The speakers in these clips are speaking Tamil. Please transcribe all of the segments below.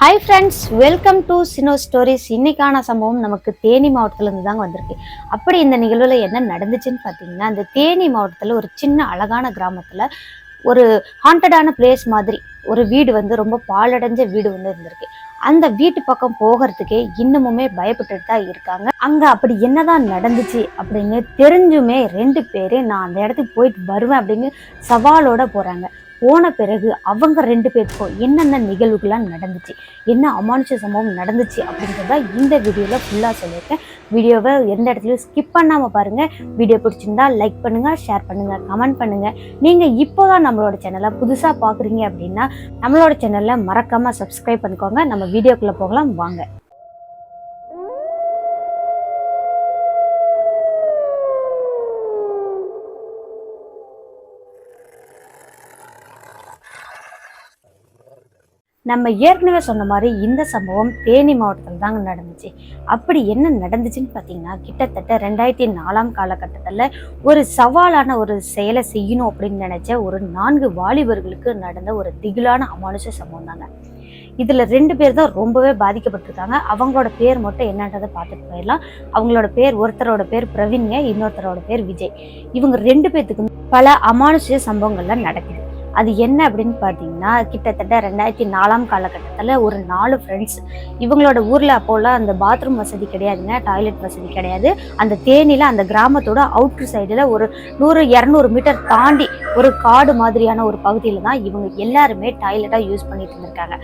ஹாய் ஃப்ரெண்ட்ஸ் வெல்கம் டு சினோ ஸ்டோரிஸ் இன்னைக்கான சம்பவம் நமக்கு தேனி மாவட்டத்துலேருந்து தாங்க வந்திருக்கு. அப்படி இந்த நிகழ்வில் என்ன நடந்துச்சுன்னு பார்த்தீங்கன்னா அந்த தேனி மாவட்டத்தில் ஒரு சின்ன அழகான கிராமத்தில் ஒரு ஹாண்டடான பிளேஸ் மாதிரி ஒரு வீடு வந்து ரொம்ப பாழடைஞ்ச வீடு வந்து இருந்திருக்கு. அந்த வீட்டு பக்கம் போகிறதுக்கே இன்னமுமே பயப்பட்டுட்டு தான் இருக்காங்க. அங்கே அப்படி என்னதான் நடந்துச்சு அப்படின்னு தெரிஞ்சுமே ரெண்டு பேரு நான் அந்த இடத்துக்கு போயிட்டு வருவேன் அப்படின்னு சவாலோட போகிறாங்க போன பிறகு அவங்க ரெண்டு பேருக்கும் என்னென்ன நிகழ்வுகள்லாம் நடந்துச்சு என்ன அமானுஷ சம்பவம் நடந்துச்சு அப்படின்றத இந்த வீடியோவில் ஃபுல்லாக சொல்லியிருக்கேன். வீடியோவை எந்த இடத்துலையும் ஸ்கிப் பண்ணாமல் பாருங்கள் வீடியோ பிடிச்சிருந்தா லைக் பண்ணுங்கள் ஷேர் பண்ணுங்கள் கமெண்ட் பண்ணுங்கள் நீங்கள் இப்போ தான் நம்மளோட சேனலை புதுசாக பார்க்குறீங்க அப்படின்னா நம்மளோட சேனலில் மறக்காமல் சப்ஸ்கிரைப் பண்ணிக்கோங்க. நம்ம வீடியோக்குள்ளே போகலாம் வாங்க. நம்ம ஏற்கனவே சொன்ன மாதிரி இந்த சம்பவம் தேனி மாவட்டத்தில் தாங்க நடந்துச்சு. அப்படி என்ன நடந்துச்சுன்னு பார்த்தீங்கன்னா கிட்டத்தட்ட ரெண்டாயிரத்தி நாலாம் காலகட்டத்தில் ஒரு சவாலான ஒரு செயலை செய்யணும் அப்படின்னு நினச்ச ஒரு நான்கு வாலிபர்களுக்கு நடந்த ஒரு திகிலான அமானுஷ சம்பவம் தாங்க. இதில் ரெண்டு பேர் தான் ரொம்பவே பாதிக்கப்பட்டிருக்காங்க. அவங்களோட பேர் மட்டும் என்னன்றதை பார்த்துட்டு போயிடலாம். அவங்களோட பேர் ஒருத்தரோட பேர் பிரவீன்ங்க இன்னொருத்தரோட பேர் விஜய். இவங்க ரெண்டு பேர்த்துக்கும் பல அமானுஷ சம்பவங்கள்லாம் நடக்குது. அது என்ன அப்படின்னு பார்த்தீங்கன்னா கிட்டத்தட்ட ரெண்டாயிரத்தி நாலாம் காலகட்டத்தில் ஒரு நாலு ஃப்ரெண்ட்ஸ் இவங்களோட ஊரில் அப்போல்லாம் அந்த பாத்ரூம் வசதி கிடையாதுங்க டாய்லெட் வசதி கிடையாது. அந்த தேனியில் அந்த கிராமத்தோட அவுட்ரு சைடில் ஒரு நூறு இரநூறு மீட்டர் தாண்டி ஒரு காடு மாதிரியான ஒரு பகுதியில் தான் இவங்க எல்லாருமே டாய்லெட்டாக யூஸ் பண்ணிட்டு இருந்திருக்காங்க.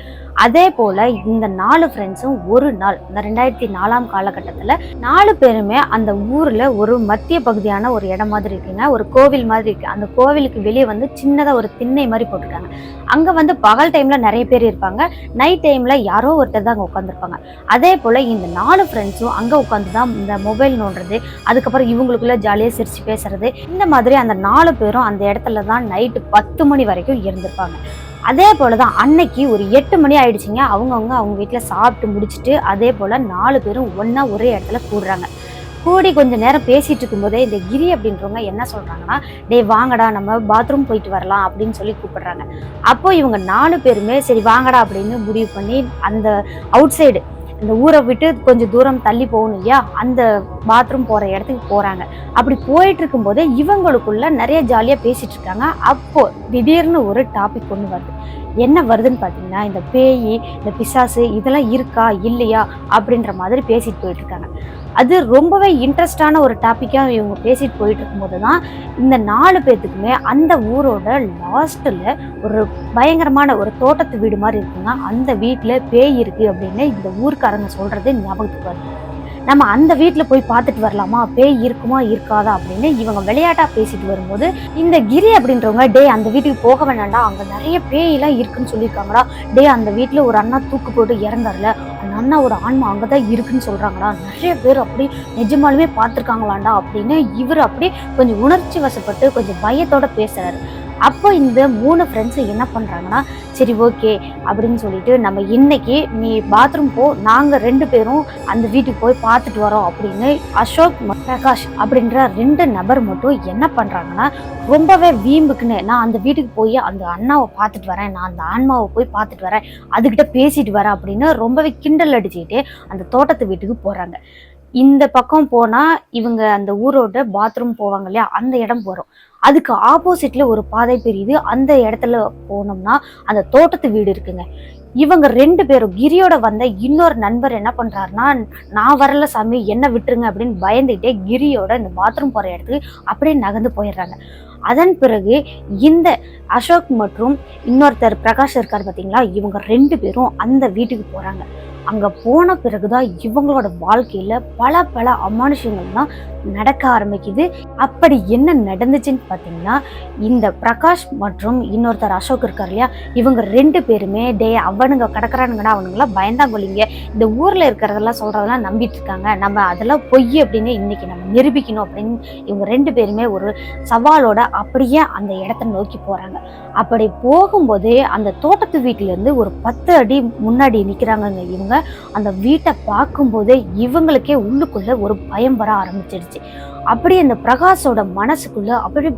அதே போல் இந்த நாலு ஃப்ரெண்ட்ஸும் ஒரு நாள் இந்த ரெண்டாயிரத்தி நாலாம் காலகட்டத்தில் நாலு பேருமே அந்த ஊரில் ஒரு மத்திய பகுதியான ஒரு இடம் மாதிரி இருக்குங்க ஒரு கோவில் மாதிரி இருக்குது அந்த கோவிலுக்கு வெளியே வந்து சின்னதாக ஒரு திண்ணை மாதிரி போட்டிருக்காங்க. அங்கே வந்து பகல் டைமில் நிறைய பேர் இருப்பாங்க. நைட் டைமில் யாரோ ஒருத்தர் தான் அங்கே உட்காந்துருப்பாங்க அதே போல் இந்த நாலு ஃப்ரெண்ட்ஸும் அங்கே உட்காந்து தான் இந்த மொபைல் நோண்டுறது அதுக்கப்புறம் இவங்களுக்குள்ள ஜாலியாக சிரிச்சு பேசுறது இந்த மாதிரி அந்த நாலு பேரும் அந்த இடத்துல தான் நைட்டு பத்து மணி வரைக்கும் இருந்திருப்பாங்க. அதே போல தான் அன்னைக்கு ஒரு எட்டு மணி ஆயிடுச்சுங்க. அவங்கவுங்க அவங்க வீட்டில் சாப்பிட்டு முடிச்சுட்டு அதே போல் நாலு பேரும் ஒன்றா ஒரே இடத்துல கூடுறாங்க. கூடி கொஞ்ச நேரம் பேசிட்டு இருக்கும்போதே இந்த கிரி அப்படின்றவங்க என்ன சொல்றாங்கன்னா டேய் வாங்கடா நம்ம பாத்ரூம் போயிட்டு வரலாம் அப்படின்னு சொல்லி கூப்பிடுறாங்க. அப்போ இவங்க நாலு பேருமே சரி வாங்கடா அப்படின்னு முடிவு பண்ணி அந்த அவுட் சைடு இந்த ஊரை விட்டு கொஞ்சம் தூரம் தள்ளி போகணும் இல்லையா? அந்த பாத்ரூம் போகிற இடத்துக்கு போகிறாங்க அப்படி போயிட்டு இருக்கும்போதே இவங்களுக்குள்ள நிறைய ஜாலியாக பேசிட்டு இருக்காங்க. அப்போ திடீர்னு ஒரு டாபிக் ஒன்று வருது. என்ன வருதுன்னு பார்த்தீங்கன்னா இந்த பேய் இந்த பிசாசு இதெல்லாம் இருக்கா இல்லையா அப்படின்ற மாதிரி பேசிட்டு போயிட்டு இருக்காங்க. அது ரொம்பவே இன்ட்ரெஸ்டான ஒரு டாப்பிக்காக இவங்க பேசிட்டு போயிட்டு இருக்கும்போது தான் இந்த நாலு பேர்த்துக்குமே அந்த ஊரோட லாஸ்ட்டில் ஒரு பயங்கரமான ஒரு தோட்டத்து வீடு மாதிரி இருக்குங்க அந்த வீட்டில் பேய் இருக்குது அப்படின்னு இந்த ஊர்க்காரங்க சொல்கிறது ஞாபகத்துக்கு வருது. நம்ம அந்த வீட்டில் போய் பார்த்துட்டு வரலாமா? பேய் இருக்குமா இருக்காதா? அப்படின்னு இவங்க விளையாட்டாக பேசிட்டு வரும்போது இந்த கிரி அப்படின்றவங்க டே அந்த வீட்டுக்கு போக வேண்டாம்டா அங்கே நிறைய பேயெல்லாம் இருக்குன்னு சொல்லியிருக்காங்கடா. டே அந்த வீட்டில் ஒரு அண்ணா தூக்கு போட்டு இறந்தார்ல நன்னா அண்ணா ஒரு ஆன்மா அங்கே தான் இருக்குன்னு சொல்கிறாங்கடா நிறைய பேர் அப்படி நிஜமாலுமே பார்த்துருக்காங்களாண்டா அப்படின்னு இவர் அப்படி கொஞ்சம் உணர்ச்சி வசப்பட்டு கொஞ்சம் பயத்தோட பேசுகிறாரு அப்போ இந்த மூணு ஃப்ரெண்ட்ஸும் என்ன பண்ணுறாங்கன்னா சரி ஓகே அப்படின்னு சொல்லிட்டு நம்ம இன்னைக்கு நீ பாத்ரூம் போ நாங்கள் ரெண்டு பேரும் அந்த வீட்டுக்கு போய் பார்த்துட்டு வரோம் அப்படின்னு அசோக் ம- பிரகாஷ் அப்படின்ற ரெண்டு நபர் மட்டும் என்ன பண்ணுறாங்கன்னா ரொம்பவே வீம்புக்குன்னு நான் அந்த வீட்டுக்கு போய் அந்த அண்ணாவை பார்த்துட்டு வரேன் நான் அந்த ஆன்மாவை போய் பார்த்துட்டு வரேன் அதுக்கிட்ட பேசிட்டு வரேன் அப்படின்னு ரொம்பவே கிண்டல் அடிச்சுக்கிட்டே அந்த தோட்டத்து வீட்டுக்கு போகிறாங்க இந்த பக்கம் போனால் இவங்க அந்த ஊரோட பாத்ரூம் போவாங்க இல்லையா? அந்த இடம் போகிறோம் அதுக்கு ஆப்போசிட்ல ஒரு பாதை பிரியுது. அந்த இடத்துல போனோம்னா அந்த தோட்டத்து வீடு இருக்குங்க. இவங்க ரெண்டு பேரும் கிரியோட வந்த இன்னொரு நண்பர் என்ன பண்றாருன்னா நான் வரல சாமி என்ன விட்டுருங்க அப்படின்னு பயந்துகிட்டே கிரியோட இந்த பாத்ரூம் போற இடத்துக்கு அப்படியே நகர்ந்து போயிடுறாங்க. அதன் பிறகு இந்த அசோக் மற்றும் இன்னொருத்தர் பிரகாஷ் இருக்கார் பார்த்தீங்களா இவங்க ரெண்டு பேரும் அந்த வீட்டுக்கு போறாங்க. அங்க போன பிறகுதான் இவங்களோட வாழ்க்கையில பல பல அமானுஷங்கள்லாம் நடக்க ஆரம்பிக்குது. அப்படி என்ன நடந்துச்சுன்னு பார்த்தீங்கன்னா இந்த பிரகாஷ் மற்றும் இன்னொருத்தர் அசோக் இருக்கார் இல்லையா? இவங்க ரெண்டு பேருமே டே அவனுங்க கிடக்கிறானுங்கன்னா அவனுங்களாம் பயந்தாங்கொல்லிங்க. இந்த ஊரில் இருக்கிறதெல்லாம் சொல்கிறதெல்லாம் நம்பிட்டு இருக்காங்க நம்ம அதெல்லாம் பொய் அப்படின்னு இன்னைக்கு நம்ம நிரூபிக்கணும் அப்படின்னு இவங்க ரெண்டு பேருமே ஒரு சவாலோட அப்படியே அந்த இடத்த நோக்கி போகிறாங்க அப்படி போகும்போதே அந்த தோட்டத்து வீட்டிலேருந்து ஒரு பத்து அடி முன்னாடி நிற்கிறாங்கங்க இவங்க. அந்த வீட்டை பார்க்கும்போதே இவங்களுக்கே உள்ளுக்குள்ளே ஒரு பயம் வர ஆரம்பிச்சிடுச்சு அப்படியே அந்த பிரகாஷோட மனசுக்குள்ள அப்படி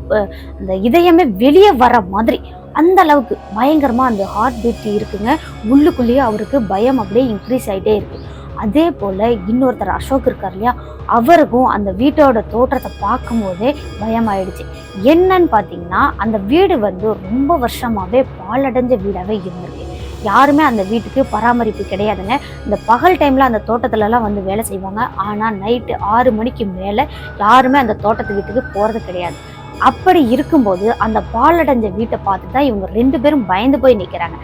அந்த இதயமே வெளியே வர மாதிரி. அந்த அளவுக்கு பயங்கரமா அந்த ஹார்ட் பீட் இருக்குங்க. உள்ளுக்குள்ளேயே அவருக்கு பயம் அப்படியே இன்க்ரீஸ் ஆகிட்டே இருக்கு. அதே போல இன்னொருத்தர் அசோக் இருக்கார் இல்லையா அவருக்கும் அந்த வீட்டோட தோற்றத்தை பார்க்கும்போதே பயமாயிடுச்சு. என்னன்னு பார்த்தீங்கன்னா அந்த வீடு வந்து ரொம்ப வருஷமாவே பாலடைஞ்ச வீடாகவே இருந்திருக்கு. யாருமே அந்த வீட்டுக்கு பராமரிப்பு கிடையாதுங்க. இந்த பகல் டைமில் அந்த தோட்டத்துலலாம் வந்து வேலை செய்வாங்க. ஆனால் நைட்டு ஆறு மணிக்கு மேலே யாருமே அந்த தோட்டத்து வீட்டுக்கு போகிறது கிடையாது. அப்படி இருக்கும்போது அந்த பாலடைஞ்ச வீட்டை பார்த்து தான் இவங்க ரெண்டு பேரும் பயந்து போய் நிற்கிறாங்க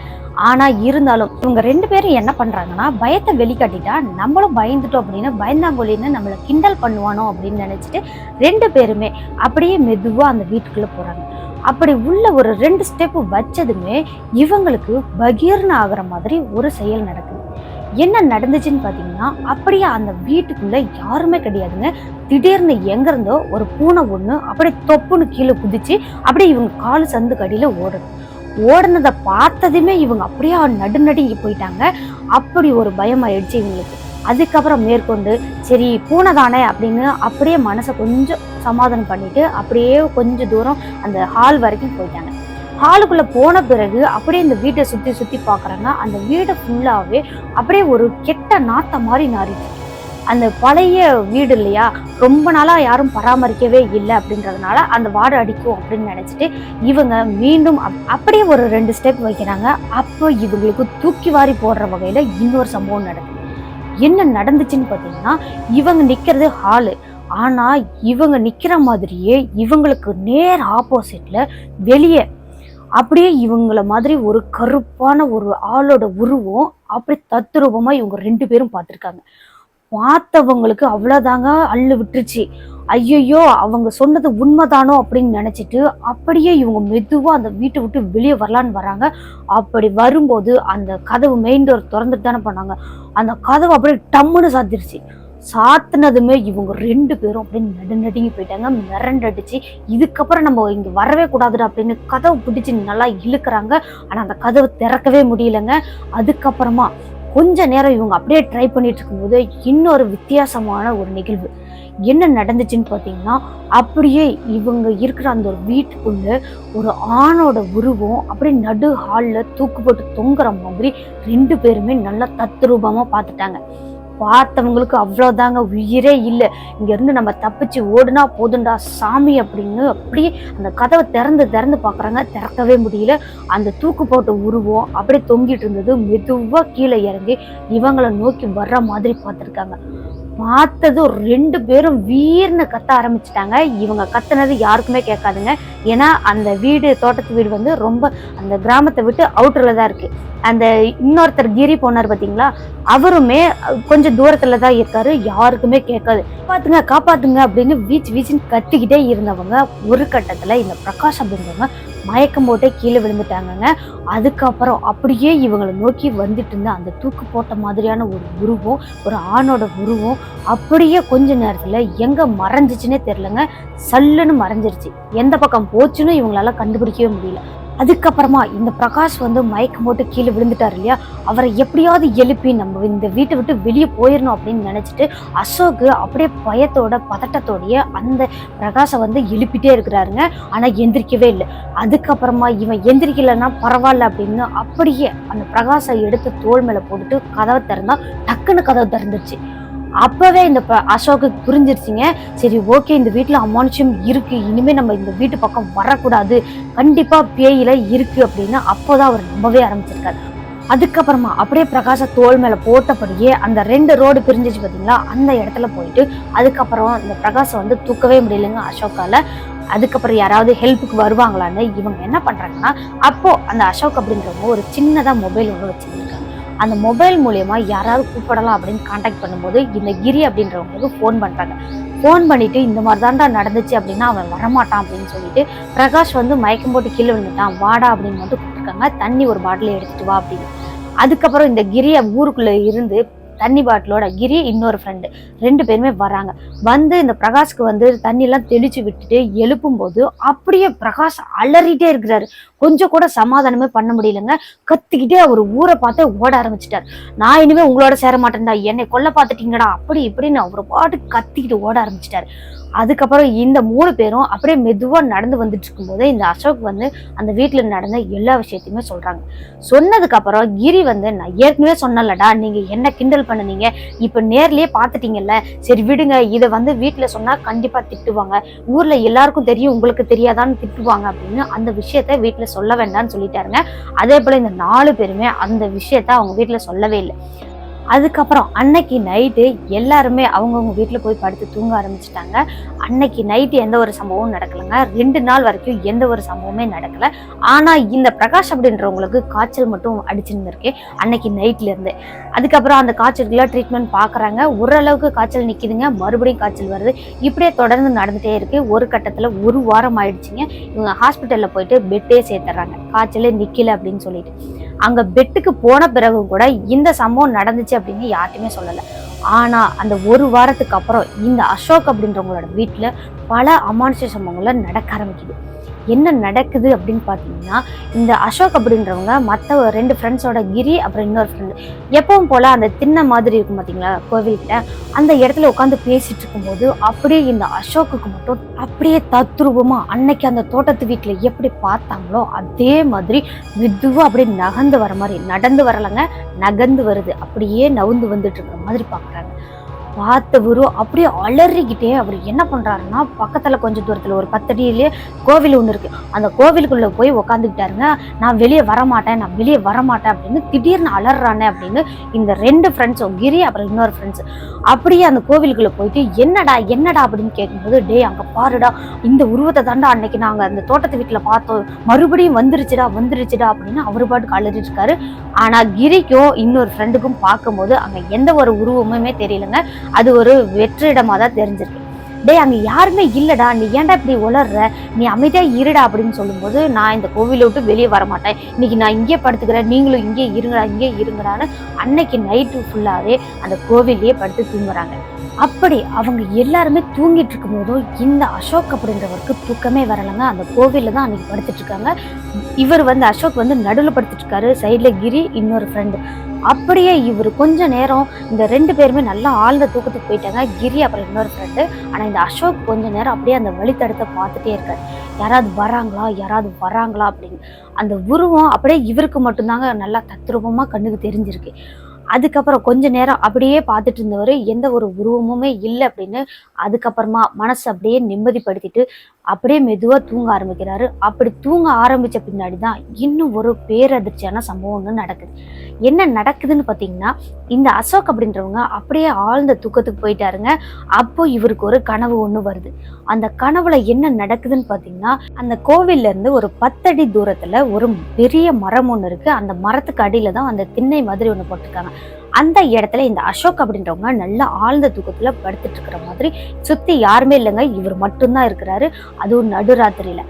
ஆனால் இருந்தாலும் இவங்க ரெண்டு பேரும் என்ன பண்ணுறாங்கன்னா பயத்தை வெளிக்காட்டிட்டா நம்மளும் பயந்துட்டோம் அப்படின்னு பயந்தாங்கொழின்னு நம்மளை கிண்டல் பண்ணுவானோ அப்படின்னு நினச்சிட்டு ரெண்டு பேருமே அப்படியே மெதுவாக அந்த வீட்டுக்குள்ளே போகிறாங்க அப்படி உள்ள ஒரு ரெண்டு ஸ்டெப்பு வச்சதுமே இவங்களுக்கு பகீர்னு ஆகிற மாதிரி ஒரு செயல் நடக்குது. என்ன நடந்துச்சுன்னு பார்த்தீங்கன்னா அப்படியே அந்த வீட்டுக்குள்ளே யாருமே கிடையாதுங்க. திடீர்னு எங்கேருந்தோ ஒரு பூனை ஒன்று அப்படியே தொப்புன்னு கீழே குதிச்சு அப்படியே இவங்க காலு சந்து கடியில் ஓடணும் ஓடினதை பார்த்ததுமே இவங்க அப்படியே நடுநடுங்கி போயிட்டாங்க. அப்படி ஒரு பயம் ஆயிடுச்சு இவங்களுக்கு. அதுக்கப்புறம் மேற்கொண்டு சரி பூனை தானே அப்படின்னு அப்படியே மனசை கொஞ்சம் சமாதானம் பண்ணிட்டு அப்படியே கொஞ்சம் தூரம் அந்த ஹால் வரைக்கும் போயிட்டாங்க. ஹாலுக்குள்ளே போன பிறகு அப்படியே இந்த வீட்டை சுற்றி சுற்றி பார்க்குறாங்க அந்த வீடை ஃபுல்லாகவே அப்படியே ஒரு கெட்ட நாத்த மாதிரி நாரிச்சு அந்த பழைய வீடு இல்லையா ரொம்ப நாளாக யாரும் பராமரிக்கவே இல்லை அப்படின்றதுனால அந்த வாடை அடிக்கும் அப்படின்னு நினச்சிட்டு இவங்க மீண்டும் அப்- அப்படியே ஒரு ரெண்டு ஸ்டெப் வைக்கிறாங்க. அப்போ இவங்களுக்கு தூக்கி வாரி போடுற வகையில் இன்னொரு சம்பவம் நடக்குது. என்ன நடந்துச்சுன்னு பார்த்தீங்கன்னா இவங்க நிக்கிறது ஹாலு ஆனா இவங்க நிக்கிற மாதிரியே இவங்களுக்கு நேர் ஆப்போசிட்ல வெளியே. அப்படியே இவங்கள மாதிரி ஒரு கருப்பான ஒரு ஆளோட உருவம் அப்படி தத்ரூபமா இவங்க ரெண்டு பேரும் பார்த்துருக்காங்க. பார்த்தவங்களுக்கு அவ்வளோதாங்க அள்ளு விட்டுருச்சு. ஐயையோ அவங்க சொன்னது உண்மைதானோ அப்படின்னு நினச்சிட்டு அப்படியே இவங்க மெதுவாக அந்த வீட்டை விட்டு வெளியே வரலான்னு வராங்க. அப்படி வரும்போது அந்த கதவு மெயின் டோர் திறந்துட்டு தானே பண்ணாங்க அந்த கதவு அப்படியே டம்முன்னு சாத்திருச்சு. சாத்தினதுமே இவங்க ரெண்டு பேரும் அப்படியே நடுநடுங்கி போயிட்டாங்க. மிரண்டடிச்சு இதுக்கப்புறம் நம்ம இங்கே வரவே கூடாதுடா அப்படின்னு கதவு பிடிச்சி நல்லா இழுக்கிறாங்க. ஆனால் அந்த கதவு திறக்கவே முடியலங்க. அதுக்கப்புறமா கொஞ்ச நேரம் இவங்க அப்படியே ட்ரை பண்ணிட்டு இருக்கும்போது இன்னொரு வித்தியாசமான ஒரு நிகழ்வு. என்ன நடந்துச்சுன்னு பார்த்தீங்கன்னா அப்படியே இவங்க இருக்கிற அந்த ஒரு வீட்டுக்குள்ள ஒரு ஆணோட உருவம் அப்படியே நடு ஹாலில் தூக்கு போட்டு தொங்குற மாதிரி ரெண்டு பேருமே நல்லா தத்ரூபமாக பார்த்துட்டாங்க. பார்த்தவங்களுக்கு அவ்வளோதாங்க உயிரே இல்லை. இங்கேருந்து நம்ம தப்பிச்சு ஓடுனா போதுண்டா சாமி அப்படின்னு அப்படியே அந்த கதவை திறந்து திறந்து பார்க்குறாங்க. திறக்கவே முடியல. அந்த தூக்கு போட்ட உருவம் அப்படியே தொங்கிட்டு இருந்தது. மெதுவாக கீழே இறங்கி இவங்களை நோக்கி வர்ற மாதிரி பார்த்துருக்காங்க. பார்த்ததும் ரெண்டு பேரும் வீர்னு கத்த ஆரம்பிச்சிட்டாங்க. இவங்க கத்துனது யாருக்குமே கேட்காதுங்க. ஏன்னா அந்த வீடு தோட்டத்து வீடு வந்து ரொம்ப அந்த கிராமத்தை விட்டு அவுட்டரில் தான் இருக்குது அந்த இன்னொருத்தர் கிரி போனார் பார்த்தீங்களா அவருமே கொஞ்சம் தூரத்தில் தான் இருக்காரு. யாருக்குமே கேட்காது. காப்பாத்துங்க காப்பாத்துங்க அப்படின்னு வீச்சு வீச்சுன்னு கத்திக்கிட்டே இருந்தவங்க ஒரு கட்டத்தில் இந்த பிரகாஷ் அப்படின்றவங்க மயக்கம் போட்டே கீழே விழுந்துட்டாங்கங்க. அதுக்கப்புறம் அப்படியே இவங்களை நோக்கி வந்துட்டு இருந்த அந்த தூக்கு போட்ட மாதிரியான ஒரு உருவம் ஒரு ஆணோட உருவம் அப்படியே கொஞ்ச நேரத்தில் எங்கே மறைஞ்சிச்சுன்னே தெரிலங்க சல்லுன்னு மறைஞ்சிருச்சு. எந்த பக்கம் போச்சுன்னு இவங்களால கண்டுபிடிக்கவே முடியல. அதுக்கப்புறமா இந்த பிரகாஷ் வந்து மயக்கம் போட்டு கீழே விழுந்துட்டார் இல்லையா? அவரை எப்படியாவது எழுப்பி நம்ம இந்த வீட்டை விட்டு வெளியே போயிடணும் அப்படின்னு நினச்சிட்டு அசோக் அப்படியே பயத்தோட பதட்டத்தோடைய அந்த பிரகாஷை வந்து எழுப்பிட்டே இருக்கிறாருங்க. ஆனால் எந்திரிக்கவே இல்லை. அதுக்கப்புறமா இவன் எந்திரிக்கலைன்னா பரவாயில்ல அப்படின்னு அப்படியே அந்த பிரகாசை எடுத்து தோல் மேலே போட்டுட்டு கதவை திறந்தா டக்குன்னு கதவை திறந்துருச்சு. அப்போவே இந்த ப- புரிஞ்சிருச்சிங்க. சரி ஓகே இந்த வீட்டில் அமானுஷம் இருக்குது இனிமேல் நம்ம இந்த வீட்டு பக்கம் வரக்கூடாது. கண்டிப்பாக பேயில இருக்குது அப்படின்னு அப்போதான் அவர் நம்பவே ஆரம்பிச்சிருக்காரு. அதுக்கப்புறமா அப்படியே பிரகாச தோல் மேலே போட்டபடியே அந்த ரெண்டு ரோடு பிரிஞ்சிச்சு பார்த்தீங்களா அந்த இடத்துல போயிட்டு அதுக்கப்புறம் இந்த பிரகாஷை வந்து தூக்கவே முடியலங்க அசோக்கால. அதுக்கப்புறம் யாராவது ஹெல்ப்புக்கு வருவாங்களான்னு இவங்க என்ன பண்ணுறாங்கன்னா அப்போது அந்த அசோக் அப்படின்றவங்க ஒரு சின்னதாக மொபைல் ஒன்று வச்சுருக்காங்க. அந்த மொபைல் மூலியமா யாராவது கூப்பிடலாம் அப்படின்னு காண்டாக்ட் பண்ணும்போது இந்த கிரி அப்படின்றவங்களுக்கு ஃபோன் பண்ணுறாங்க ஃபோன் பண்ணிட்டு இந்த மாதிரி தான்டா நடந்துச்சு அப்படின்னா அவன் வரமாட்டான் அப்படின்னு சொல்லிட்டு பிரகாஷ் வந்து மயக்கம் போட்டு கீழே விழுந்துட்டான். வாடா அப்படின்னு மட்டும் கூப்பிட்டுருக்காங்க. தண்ணி ஒரு பாட்டில் எடுத்துட்டு வா அப்படின்னு. அதுக்கப்புறம் இந்த கிரிய ஊருக்குள்ளே இருந்து தண்ணி பாட்டிலோட கிரி இன்னொரு ஃப்ரெண்டு ரெண்டு பேருமே வராங்க. வந்து இந்த பிரகாஷ்க்கு வந்து தண்ணியெல்லாம் தெளிச்சு விட்டுட்டு எழுப்பும்போது அப்படியே பிரகாஷ் அலறிட்டே இருக்கிறாரு. கொஞ்சம் கூட சமாதானமே பண்ண முடியலங்க. கத்திக்கிட்டே அவர் ஊரை பார்த்து ஓட ஆரம்பிச்சிட்டார். நான் இனிமே உங்களோட சேர மாட்டேன்டா. என்னை கொல்ல பார்த்துட்டீங்கடா. அப்படி இப்படின்னு அவர் பாட்டு கத்திக்கிட்டு ஓட ஆரம்பிச்சிட்டாரு. அதுக்கப்புறம் இந்த மூணு பேரும் அப்படியே மெதுவாக நடந்து வந்துட்டு இருக்கும்போது இந்த அசோக் வந்து அந்த வீட்டில் நடந்த எல்லா விஷயத்தையுமே சொல்கிறாங்க சொன்னதுக்கப்புறம் கிரி வந்து நான் ஏற்கனவே சொன்னலடா நீங்கள் என்ன கிண்டல் பண்ணுனீங்க? இப்போ நேர்லேயே பார்த்துட்டீங்கல்ல. சரி விடுங்க. இதை வந்து வீட்டில் சொன்னால் கண்டிப்பாக திட்டுவாங்க. ஊரில் எல்லாருக்கும் தெரியும். உங்களுக்கு தெரியாதான்னு திட்டுவாங்க. அப்படின்னு அந்த விஷயத்த வீட்டில் சொல்ல வேண்டாம்னு சொல்லிட்டாருங்க. அதே போல இந்த நாலு பேருமே அந்த விஷயத்த அவங்க வீட்டுல சொல்லவே இல்லை. அதுக்கப்புறம் அன்னைக்கு நைட்டு எல்லாருமே அவங்கவுங்க வீட்டில் போய் படுத்து தூங்க ஆரம்பிச்சிட்டாங்க. அன்னைக்கு நைட்டு எந்த ஒரு சம்பவமும் நடக்கலைங்க. ரெண்டு நாள் வரைக்கும் எந்த ஒரு சம்பவமே நடக்கலை. ஆனால் இந்த பிரகாஷ் அப்படின்றவங்களுக்கு காய்ச்சல் மட்டும் அடிச்சிருந்திருக்கு அன்னைக்கு நைட்லேருந்து. அதுக்கப்புறம் அந்த காய்ச்சலுக்குலாம் ட்ரீட்மெண்ட் பார்க்குறாங்க ஓரளவுக்கு காய்ச்சல் நிற்கிதுங்க மறுபடியும் காய்ச்சல் வருது. இப்படியே தொடர்ந்து நடந்துகிட்டே இருக்கு. ஒரு கட்டத்தில் ஒரு வாரம் ஆயிடுச்சுங்க. இவங்க ஹாஸ்பிட்டலில் போயிட்டு பெட்டே சேர்த்துறாங்க. காய்ச்சலே நிற்கல அப்படின்னு சொல்லிட்டு. அங்க பெட்டுக்கு போன பிறகு கூட இந்த சம்பவம் நடந்துச்சு அப்படின்னு யார்ட்டுமே சொல்லலை. ஆனா அந்த ஒரு வாரத்துக்கு அப்புறம் இந்த அசோக் அப்படின்றவங்களோட வீட்டுல பல அமானுஷ சம்பவங்கள்லாம் நடக்க ஆரம்பிக்குது. என்ன நடக்குது அப்படின்னு பார்த்தீங்கன்னா இந்த அசோக் அப்படின்றவங்க மற்ற ரெண்டு ஃப்ரெண்ட்ஸோட கிரி அப்புறம் இன்னொரு ஃப்ரெண்டு எப்பவும் போல் அந்த திண்ணை மாதிரி இருக்கும் பார்த்தீங்களா கோவில்கிட்ட? அந்த இடத்துல உட்காந்து பேசிட்டு இருக்கும்போது அப்படியே இந்த அசோக்குக்கு மட்டும் அப்படியே தத்ரூபமாக அன்னைக்கு அந்த தோட்டத்து வீட்டில் எப்படி பார்த்தாங்களோ அதே மாதிரி மெதுவாக அப்படியே நகர்ந்து வர மாதிரி நடந்து வரலைங்க நகர்ந்து வருது. அப்படியே நவுந்து வந்துட்டு இருக்கிற மாதிரி பார்க்குறாங்க பார்த்தவரும் அப்படியே அலறிக்கிட்டே அவர் என்ன பண்ணுறாருன்னா பக்கத்தில் கொஞ்சம் தூரத்தில் ஒரு பத்தடியிலே கோவில் ஒன்று இருக்குது அந்த கோவிலுக்குள்ளே போய் உக்காந்துக்கிட்டாருங்க. நான் வெளியே வரமாட்டேன் நான் வெளியே வரமாட்டேன் அப்படின்னு திடீர்னு அலறானே அப்படின்னு இந்த ரெண்டு ஃப்ரெண்ட்ஸும் கிரி அப்புறம் இன்னொரு ஃப்ரெண்ட்ஸ் அப்படியே அந்த கோவிலுக்குள்ளே போயிட்டு என்னடா என்னடா? அப்படின்னு கேட்கும்போது டேய் அங்கே பாருடா இந்த உருவத்தை தாண்டா அன்னைக்கு நாங்கள் அந்த தோட்டத்து வீட்டில் பார்த்தோம். மறுபடியும் வந்துருச்சுடா வந்துருச்சுடா அப்படின்னு அவர் பாட்டுக்கு அலறிட்டு இருக்காரு ஆனால் கிரிக்கும் இன்னொரு ஃப்ரெண்டுக்கும் பார்க்கும்போது அங்கே எந்த ஒரு உருவமுமே தெரியலங்க. அது ஒரு வெற்றிடமாக தான் தெரிஞ்சிருக்கு. டேய் அங்கே யாருமே இல்லைடா நீ ஏன்டா இப்படி உளர்ற? நீ அமைதியாக இருடா அப்படின்னு சொல்லும்போது நான் இந்த கோவிலை விட்டு வெளியே வர மாட்டேன் இன்னைக்கு நான் இங்கே படுத்துக்கிறேன் நீங்களும் இங்கே இருங்கடா இங்கே இருங்கடான்னு அன்னைக்கு நைட்டு ஃபுல்லாகவே அந்த கோவிலையே படுத்து தூங்குறாங்க. அப்படி அவங்க எல்லாருமே தூங்கிட்டு இருக்கும்போதும் இந்த அசோக் அப்படின்றவருக்கு தூக்கமே வரலைங்க. அந்த கோவிலில் தான் அன்னைக்கு படுத்துட்டு இருக்காங்க. இவர் வந்து அசோக் வந்து நடுவில் படுத்துட்டு இருக்காரு. சைடில் கிரி இன்னொரு ஃப்ரெண்டு அப்படியே இவர் கொஞ்ச நேரம் இந்த ரெண்டு பேருமே நல்லா ஆழ்ந்த தூக்கத்துக்கு போயிட்டாங்க. கிரி அப்புறம் இன்னொரு ஃப்ரெண்டு ஆனா இந்த அசோக் கொஞ்ச நேரம் அப்படியே அந்த வழித்தடத்தை பார்த்துட்டே இருக்காரு. யாராவது வராங்களா? யாராவது வராங்களா? அப்படின்னு. அந்த உருவம் அப்படியே இவருக்கு மட்டும்தாங்க நல்லா தத்ரூபமா கண்ணுக்கு தெரிஞ்சிருக்கு. அதுக்கப்புறம் கொஞ்ச நேரம் அப்படியே பார்த்துட்டு இருந்தவர் எந்த ஒரு உருவமுமே இல்லை அப்படின்னு அதுக்கப்புறமா மனசு அப்படியே நிம்மதிப்படுத்திட்டு அப்படியே மெதுவாக தூங்க ஆரம்பிக்கிறாரு. அப்படி தூங்க ஆரம்பிச்ச பின்னாடி தான் இன்னும் ஒரு பேரதிர்ச்சியான சம்பவம் ஒன்று நடக்குது. என்ன நடக்குதுன்னு பார்த்தீங்கன்னா இந்த அசோக் அப்படின்றவங்க அப்படியே ஆழ்ந்த தூக்கத்துக்கு போயிட்டாருங்க. அப்போ இவருக்கு ஒரு கனவு ஒன்று வருது. அந்த கனவுல என்ன நடக்குதுன்னு பார்த்தீங்கன்னா அந்த கோவில்ல இருந்து ஒரு பத்தடி தூரத்துல ஒரு பெரிய மரம் ஒன்று இருக்கு. அந்த மரத்துக்கு அடியில தான் அந்த திண்ணை மாதிரி ஒன்று போட்டிருக்காங்க. அந்த இடத்துல இந்த அசோக் அப்படின்றவங்க நல்லா ஆழ்ந்த தூக்கத்துல படுத்துட்டு இருக்கிற மாதிரி சுத்தி யாருமே இல்லைங்க. இவர் மட்டும்தான் இருக்கிறாரு. அதுவும் நடுராத்திரியில.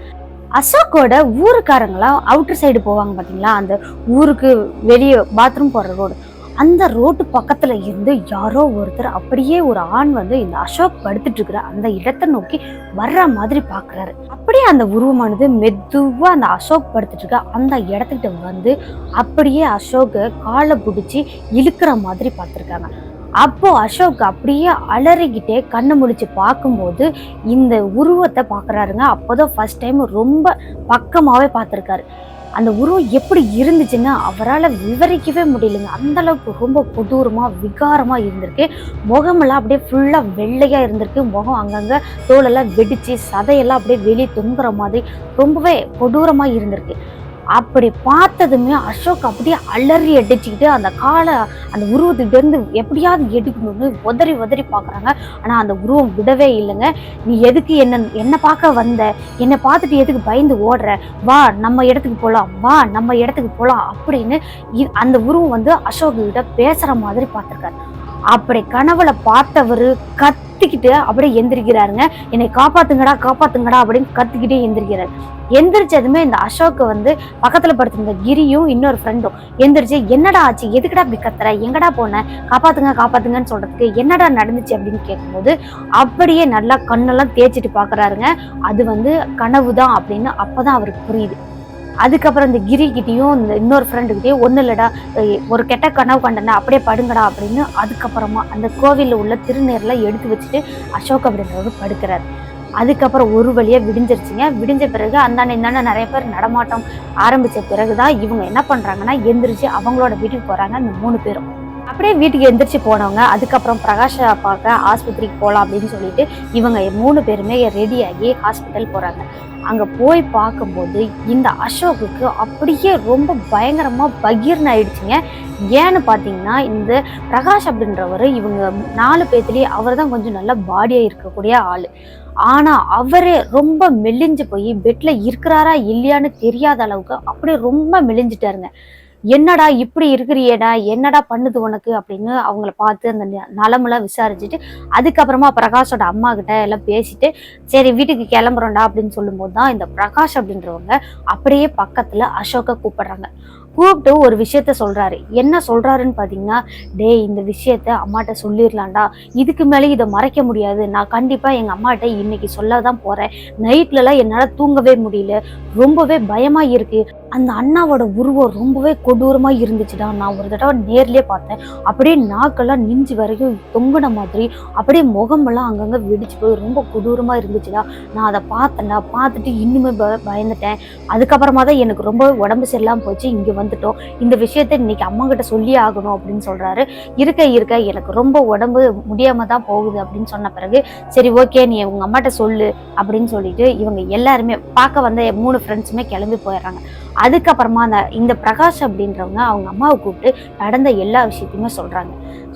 அசோக்கோட ஊருக்காரங்களாம் அவுட்டர் சைடு போவாங்க பார்த்தீங்களா அந்த ஊருக்கு வெளியே பாத்ரூம் போடுற ரோடு அந்த ரோட்டு பக்கத்துல இருந்து யாரோ ஒருத்தர் அப்படியே ஒரு ஆண் வந்து இந்த அசோக் படுத்துட்டு இருக்கிற அந்த இடத்தை நோக்கி வர்ற மாதிரி பாக்குறாரு. அப்படியே அந்த உருவமானது மெதுவா அந்த அசோக் படுத்துட்டு இருக்க அந்த இடத்துக்கிட்ட வந்து அப்படியே அசோக்கை காலை பிடிச்சி இழுக்கிற மாதிரி பார்த்துருக்காங்க அப்போ அசோக் அப்படியே அலறிக்கிட்டே கண்ணு முடிச்சு பார்க்கும்போது இந்த உருவத்தை பார்க்குறாருங்க அப்போதான் ஃபர்ஸ்ட் டைம் ரொம்ப பக்கமாகவே பார்த்துருக்காரு அந்த உருவம் எப்படி இருந்துச்சுன்னு அவரால் விவரிக்கவே முடியலைங்க. அந்த அளவுக்கு ரொம்ப கொடூரமாக விகாரமாக இருந்திருக்கு. முகமெல்லாம் அப்படியே ஃபுல்லாக வெள்ளையாக இருந்திருக்கு. முகம் அங்கங்கே தோலெல்லாம் வெடித்து சதையெல்லாம் அப்படியே வெளியே தொங்குற மாதிரி ரொம்பவே கொடூரமாக இருந்திருக்கு. அப்படி பார்த்ததுமே அசோக் அப்படியே அலறி அடிச்சுக்கிட்டு அந்த காலை அந்த உருவத்துக்கிட்டேருந்து எப்படியாவது எடுக்கணும்னு உதறி உதறி பார்க்குறாங்க. ஆனால் அந்த உருவம் விடவே இல்லைங்க. நீ எதுக்கு என்ன என்னை பார்க்க வந்த? என்னை பார்த்துட்டு எதுக்கு பயந்து ஓடுற? வா நம்ம இடத்துக்கு போகலாம் வா நம்ம இடத்துக்கு போகலாம் அப்படின்னு அந்த உருவம் வந்து அசோக் கிட்ட பேசுகிற மாதிரி பார்த்துருக்காரு. அப்படி கனவுல பார்த்தவரு கத்திக்கிட்டு அப்படியே எந்திரிக்கிறாருங்க. என்னை காப்பாத்துங்கடா காப்பாத்துங்கடா அப்படின்னு கத்திக்கிட்டே எந்திரிக்கிறாரு. எந்திரிச்சதுமே இந்த அசோக் வந்து பக்கத்துல படுத்திருந்த கிரியும் இன்னொரு ஃப்ரெண்டும் எந்திரிச்சு என்னடா ஆச்சு? எதுக்குடா இப்படி கத்துற? எங்கடா போன? காப்பாத்துங்க காப்பாத்துங்கன்னு சொல்றதுக்கு என்னடா நடந்துச்சு? அப்படின்னு கேட்கும்போது அப்படியே நல்லா கண்ணெல்லாம் தேய்ச்சிட்டு பாக்குறாருங்க. அது வந்து கனவு தான் அப்படின்னு அப்பதான் அவருக்கு புரியுது. அதுக்கப்புறம் இந்த கிரிக்கிட்டேயும் இந்த இன்னொரு ஃப்ரெண்டுக்கிட்டேயும் ஒன்றும் இல்லைடா ஒரு கெட்ட கனவு கண்டனா அப்படியே படுங்கடா அப்படின்னு அதுக்கப்புறமா அந்த கோவிலில் உள்ள திருநீர்லாம் எடுத்து வச்சுட்டு அசோக் அப்படின்றவர் படுக்கிறார். அதுக்கப்புறம் ஒரு வழியாக விடிஞ்சிருச்சுங்க. விடிஞ்ச பிறகு அந்தாண்ட இந்தாண்ட நிறைய பேர் நடமாட்டம் ஆரம்பிச்ச பிறகுதான் இவங்க என்ன பண்ணுறாங்கன்னா எந்திரிச்சு அவங்களோட வீட்டுக்கு போகிறாங்க அந்த மூணு பேரும். அப்படியே வீட்டுக்கு எந்திரிச்சு போனவங்க அதுக்கப்புறம் பிரகாஷ பார்க்க ஆஸ்பத்திரிக்கு போகலாம் அப்படின்னு சொல்லிட்டு இவங்க மூணு பேருமே ரெடியாகி ஹாஸ்பிட்டல் போகிறாங்க அங்கே போய் பார்க்கும்போது இந்த அசோக்குக்கு அப்படியே ரொம்ப பயங்கரமாக பகீர்னு ஆயிடுச்சுங்க. ஏன்னு பார்த்தீங்கன்னா இந்த பிரகாஷ் அப்படின்றவர் இவங்க நாலு பேர்த்துலேயே அவர் தான் கொஞ்சம் நல்ல பாடியாக இருக்கக்கூடிய ஆள். ஆனால் அவரே ரொம்ப மெலிஞ்சு போய் பெட்டில் இருக்கிறாரா இல்லையான்னு தெரியாத அளவுக்கு அப்படியே ரொம்ப மெலிஞ்சிட்டாருங்க. என்னடா இப்படி இருக்கிறியேடா? என்னடா பண்ணுது உனக்கு? அப்படின்னு அவங்கள பார்த்து அந்த நலமெல்லாம் விசாரிச்சுட்டு அதுக்கப்புறமா பிரகாஷோட அம்மா கிட்ட எல்லாம் பேசிட்டு சரி வீட்டுக்கு கிளம்புறோம்டா அப்படின்னு சொல்லும்போது தான் இந்த பிரகாஷ் அப்படின்றவங்க அப்படியே பக்கத்துல அசோக்கை கூப்பிடுறாங்க. கூப்பிட்டு ஒரு விஷயத்த சொல்கிறாரு என்ன சொல்கிறாருன்னு பார்த்தீங்கன்னா டேய் இந்த விஷயத்த அம்மாட்ட சொல்லிடலாம்டா இதுக்கு மேலே இதை மறைக்க முடியாது. நான் கண்டிப்பாக எங்கள் அம்மாட்ட இன்னைக்கு சொல்ல தான் போகிறேன் நைட்லலாம் என்னால் தூங்கவே முடியல. ரொம்பவே பயமாக இருக்கு. அந்த அண்ணாவோட உருவம் ரொம்பவே கொடூரமாக இருந்துச்சுடா. நான் ஒரு தடவை நேர்லேயே பார்த்தேன். அப்படியே நாக்கெல்லாம் நெஞ்சு வரைக்கும் தொங்குன மாதிரி அப்படியே முகமெல்லாம் அங்கங்கே வெடிச்சு போய் ரொம்ப கொடூரமாக இருந்துச்சுடா. நான் அதை பார்த்தேன்டா. பார்த்துட்டு இன்னுமே ப பயந்துட்டேன். அதுக்கப்புறமா தான் எனக்கு ரொம்ப உடம்பு சரியில்லாமல் போச்சு. இங்கே வந்துட்டோம். இந்த விஷயத்த இன்னைக்கு அம்மா கிட்ட சொல்லியே ஆகணும் அப்படின்னு சொல்றாரு. இருக்க இருக்க எனக்கு ரொம்ப உடம்பு முடியாம தான் போகுது அப்படின்னு சொன்ன பிறகு சரி ஓகே நீ உங்க அம்மாட்ட சொல்லு அப்படின்னு சொல்லிட்டு இவங்க எல்லாருமே பார்க்க வந்த மூணு ஃப்ரெண்ட்ஸுமே கிளம்பி போயிடுறாங்க. அதுக்கப்புறமா அந்த இந்த பிரகாஷ் அப்படின்றவங்க அவங்க அம்மாவை கூப்பிட்டு நடந்த எல்லா விஷயத்தையுமே சொல்றாங்க.